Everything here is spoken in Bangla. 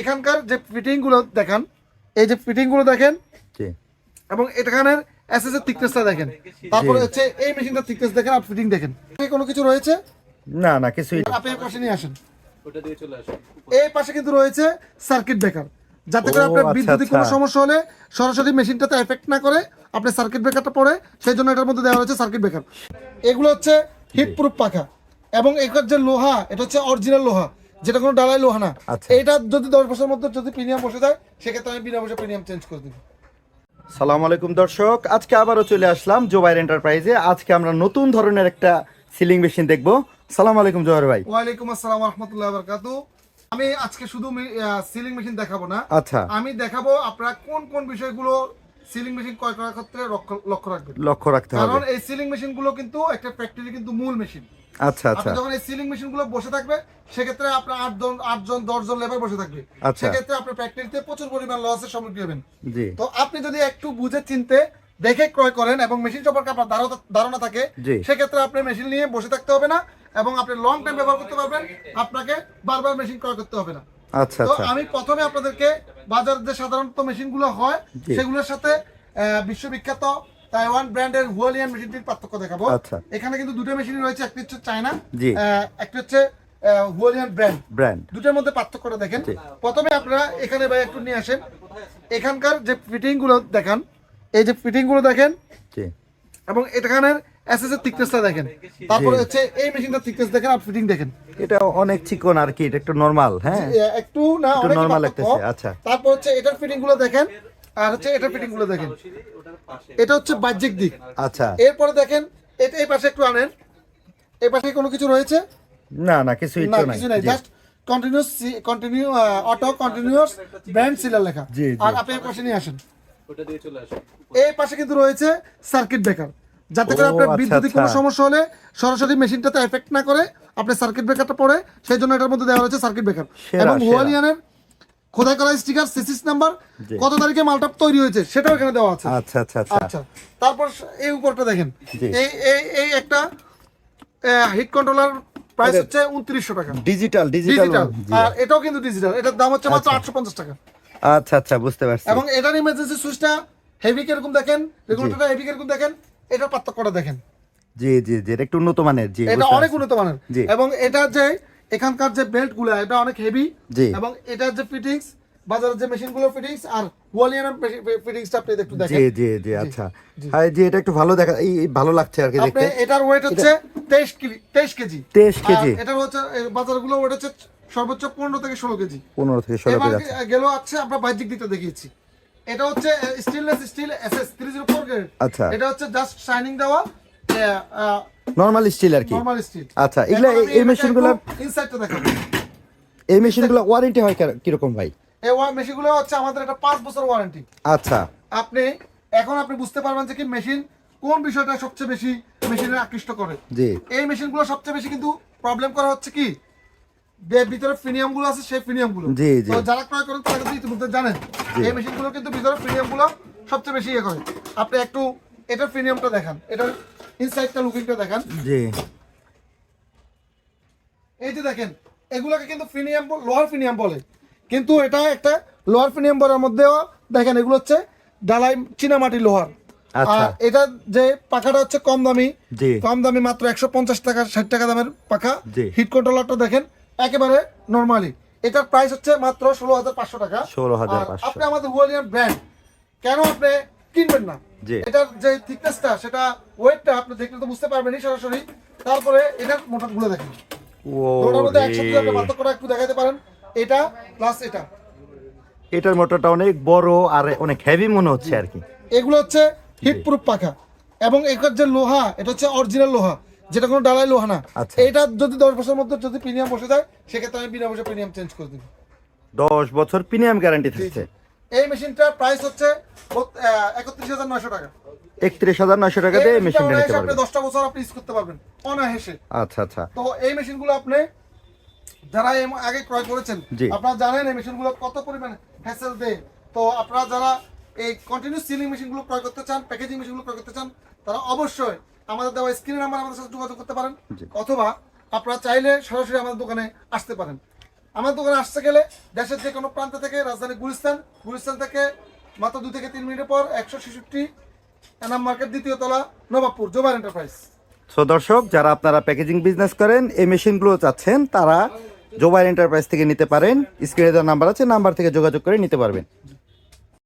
এখানকার যে ফিটিংগুলো দেখেন এই যে ফিটিংগুলো দেখেন এবং এখানের এসএস এর থিকনেসটা দেখেন। তারপরে হচ্ছে এই মেশিনটার থিকনেস দেখেন আর ফিটিং দেখেন। কোনো কিছু রয়েছে? না না কিছুই আপনি এই পাশে নিয়ে আসেন। এই পাশে কিন্তু রয়েছে সার্কিট ব্রেকার যাতে করে আপনার আচ্ছা, বিদ্যুতিক কোনো আচ্ছা। সমস্যা হলে সরাসরি মেশিনটাতে এফেক্ট না করে আপনি সার্কিট ব্রেকারটা পড়ে সেই জন্য এটার মধ্যে দেওয়া হয়েছে সার্কিট ব্রেকার এগুলো হচ্ছে হিট প্রুফ পাখা। এবং এটার যে লোহা এটা হচ্ছে অরিজিনাল লোহা। যেটা কোনো ডালাই লোহা না। আচ্ছা। এটা যদি দশ বছরের মধ্যে যদি প্রিমিয়াম বসে যায় সেক্ষেত্রে আমি বিনা পয়সা প্রিমিয়াম চেঞ্জ করে দিব। সালাম আলাইকুম দর্শক আজকে আবারও চলে আসলাম জোবাইর এন্টারপ্রাইজে আজকে আমরা নতুন ধরনের একটা সিলিং মেশিন দেখব। সালাম আলাইকুম জোয়ার ভাই। ওয়ালাইকুম আসসালাম রহমতুল্লাহ বরকাতু আমি আজকে শুধু সিলিং মেশিন দেখাবো না। আচ্ছা। আমি দেখাবো আপনারা কোন কোন বিষয়গুলো সিলিং মেশিন ক্রয় করার ক্ষেত্রে লক্ষ্য- লক্ষ্য রাখবেন। লক্ষ্য রাখতে হবে। কারণ এই সিলিং মেশিনগুলো কিন্তু একটা ফ্যাক্টরি কিন্তু মূল মেশিন। আচ্ছা আচ্ছা। আপনি যখন এই সিলিং মেশিনগুলো বসে থাকবে সেক্ষেত্রে আপনার আটজন আটজন দশজন লেবার বসে থাকবে। আচ্ছা। সেক্ষেত্রে আপনার ফ্যাক্টরিতে প্রচুর পরিমাণ লসের সম্মুখীন হবেন। জি। তো আপনি যদি একটু বুঝে চিনতে দেখে ক্রয় করেন এবং মেশিন সম্পর্কে আপনার ধারণা- থাকে সেক্ষেত্রে আপনি মেশিন নিয়ে বসে থাকতে হবে না এবং আপনি লং টাইম ব্যবহার করতে পারবেন আপনাকে বারবার মেশিন ক্রয় করতে হবে না। আচ্ছা তো আচ্ছা। আমি প্রথমে আপনাদেরকে বাজার যে সাধারণত মেশিনগুলো হয় সেগুলোর সাথে বিশ্ববিখ্যাত তাইওয়ান ব্র্যান্ডের হুয়ালিয়ান মেশিনটির পার্থক্য দেখাবো। আচ্ছা। এখানে কিন্তু দুটো মেশিন রয়েছে একটি হচ্ছে চায়না একটি হচ্ছে হুয়ালিয়ান ব্র্যান্ড। ব্র্যান্ড। দুটোর মধ্যে পার্থক্যটা দেখেন। প্রথমে আপনারা এখানে ভাই একটু নিয়ে আসেন। এখানকার যে ফিটিংগুলো দেখান এই যে ফিটিংগুলো দেখেন এবং এখানের থিকনেসটা দেখেন। তারপরে হচ্ছে এই থিকনেস দেখেন আর ফিটিং দেখেন। এটা অনেক চিকন আর কি এটা একটু নর্মাল হ্যাঁ? একটু না অনেক লাগতেছে, আচ্ছা। তারপর হচ্ছে এটার ফিটিংগুলো দেখেন। আর হচ্ছে এটার ফিটিংগুলো দেখেন। এটা হচ্ছে বাহ্যিক দিক। আচ্ছা। এরপরে দেখেন এটা এই পাশে একটু আনেন। এই পাশে কোনো কিছু রয়েছে? না না কিছুই না তো কিছু নাই just continuous continue auto continuous brand sealer লেখা। আর আপনি এই পাশে নিয়ে আসেন। এই পাশে কিন্তু রয়েছে সার্কিট ব্রেকার যাতে করে আপনার আচ্ছা, বিদ্যুতিক কোনো আচ্ছা। সমস্যা হলে সরাসরি মেশিনটাতে এফেক্ট না করে আপনি সার্কিট ব্রেকারটা পড়ে সেই জন্য এটার মধ্যে দেওয়া হয়েছে সার্কিট ব্রেকার এবং। হুয়ালিয়ানের খোদাই করা স্টিকার সিসিস নাম্বার কত তারিখে মালটা তৈরি হয়েছে? সেটাও এখানে দেওয়া আছে। আচ্ছা আচ্ছা আচ্ছা। আচ্ছা। তারপর এই উপরটা দেখেন। এই এই এই একটা হিট কন্ট্রোলার প্রাইস হচ্ছে উনত্রিশশো টাকা। ডিজিটাল ডিজিটাল আর এটাও কিন্তু ডিজিটাল এটার দাম হচ্ছে মাত্র আটশো পঞ্চাশ টাকা। আচ্ছা আচ্ছা বুঝতে পারছি। এবং এটার ইমার্জেন্সি সুইচটা হেভি কীরকম দেখেন রেগুলেটরটা হেভি কীরকম দেখেন এটার পার্থক্যটা দেখেন। জি জি জি এটা একটু উন্নত মানের জি এটা অনেক উন্নত মানের। এবং এটা যে এখানকার যে বেল্টগুলো এটা অনেক হেভি এবং এটার যে ফিটিংস বাজারের যে মেশিনগুলোর ফিটিংস আর ওয়ালিয়ানের ফিটিংসটা আপনি একটু দেখেন। জি জি জি আচ্ছা। হ্যাঁ জি এটা একটু ভালো দেখা এই এই ভালো লাগছে আর কি দেখতে। এটার ওয়েট হচ্ছে কেজি কেজি। 23 কেজি। আর হচ্ছে ওয়েট হচ্ছে সর্বোচ্চ পনেরো থেকে ষোলো কেজি। পনেরো থেকে কেজি আছে গেল আমরা বাহ্যিক দিকটা দেখিয়েছি। এটা হচ্ছে স্টেনলেস স্টিল এসএস গ্রেড আচ্ছা। এটা হচ্ছে জাস্ট শাইনিং দেওয়া নর্মাল স্টিল আর কি? নরমাল স্টিল আচ্ছা, এগুলা এই- মেশিনগুলা- ইনসাইডটা দেখাবো। এই মেশিনগুলো ওয়ারেন্টি হয় কি- কীরকম ভাই? এই মেশিনগুলো হচ্ছে আমাদের একটা পাঁচ বছর ওয়ারেন্টি আচ্ছা। আপনি এখন আপনি বুঝতে পারবেন যে কি মেশিন কোন বিষয়টা সবচেয়ে বেশি মেশিনের আকৃষ্ট করে। জি। এই মেশিনগুলো সবচেয়ে বেশি কিন্তু প্রবলেম করা হচ্ছে কি? ভিতরে ফিনিয়ামগুলো আছে সেই ফিনিয়ামগুলো জি, জি। যারা ক্রয় করেন তারা কিন্তু ইতিমধ্যে জানেন। এই মেশিনগুলো কিন্তু ভিতরে ফিনিয়ামগুলো সবচেয়ে বেশি ইয়ে করে। আপনি একটু এটার ফিনিয়ামটা দেখান। এটার ইনসাইডটা লুকিংটা দেখান। জি। এই যে দেখেন এগুলোকে কিন্তু ফিনিয়াম লোহার ফিনিয়াম বলে। কিন্তু এটা একটা লোহার ফিনিয়াম বলার মধ্যেও দেখেন এগুলো হচ্ছে ডালাই চীনামাটি লোহার। আচ্ছা। আর এটা যে পাখাটা হচ্ছে কম দামি কম দামি মাত্র একশো পঞ্চাশ টাকা ষাট টাকা দামের পাখা। হিট কন্ট্রোলারটা দেখেন একেবারে নর্মালি এটার প্রাইস হচ্ছে মাত্র ষোলো হাজার পাঁচশো টাকা। 16,500 আর আপনি আমাদের হুয়ালিয়ান ব্র্যান্ড কেন আপনি কিনবেন না। এটার যে থিকনেসটা সেটা ওয়েটটা আপনি দেখলে তো বুঝতে পারবেনই সরাসরি। তারপরে এটার মোটরগুলো দেখেন। ও মধ্যে রে। আপনি পার্থক্যটা একটু দেখাতে পারেন। এটা প্লাস এটা। এটার মোটরটা অনেক বড় আর অনেক হেভি মনে হচ্ছে আর কি। এগুলো হচ্ছে হিট প্রুফ পাখা। এবং এটার যে লোহা এটা হচ্ছে অরিজিনাল লোহা। যেটা কোনো ডালাই লোহা না। আচ্ছা। এটা যদি দশ বছরের মধ্যে যদি প্রিমিয়াম বসে যায় সেক্ষেত্রে আমি বিনা প্রিমিয়াম চেঞ্জ করে দিব। দশ বছর প্রিমিয়াম গ্যারান্টি থাকছে। এই মেশিনটার প্রাইস হচ্ছে একত্রিশ হাজার নয়শো টাকা। একত্রিশ হাজার নয়শো টাকা দিয়ে মেশিনটা মেশিনটা নিতে আপনি পারবেন। দশটা বছর আপনি ইউজ করতে পারবেন অনায়াসে। আচ্ছা আচ্ছা। তো এই মেশিনগুলো আপনি যারা আগে ক্রয় করেছেন আপনারা জানেন এই মেশিনগুলো কত পরিমাণে হ্যাসেল দেয়। তো আপনারা যারা এই কন্টিনিউস সিলিং মেশিনগুলো ক্রয় করতে চান প্যাকেজিং মেশিনগুলো ক্রয় করতে চান তারা অবশ্যই আমাদের দেওয়া স্ক্রিন নাম্বার আমাদের সাথে যোগাযোগ করতে পারেন অথবা আপনারা চাইলে সরাসরি আমাদের দোকানে আসতে পারেন। আমার দোকানে আসতে গেলে দেশের যে কোনো প্রান্ত থেকে রাজধানী গুলিস্তান গুলিস্তান থেকে মাত্র দু থেকে তিন মিনিটের পর একশো ছেষট্টি এনাম মার্কেট দ্বিতীয় তলা, নবাবপুর জোবার এন্টারপ্রাইজ। সো দর্শক, যারা আপনারা প্যাকেজিং বিজনেস করেন, এই মেশিনগুলো চাচ্ছেন, তারা জোবার এন্টারপ্রাইজ থেকে নিতে পারেন। স্ক্রিনে দেওয়া নাম্বার আছে নাম্বার থেকে যোগাযোগ করে নিতে পারবেন।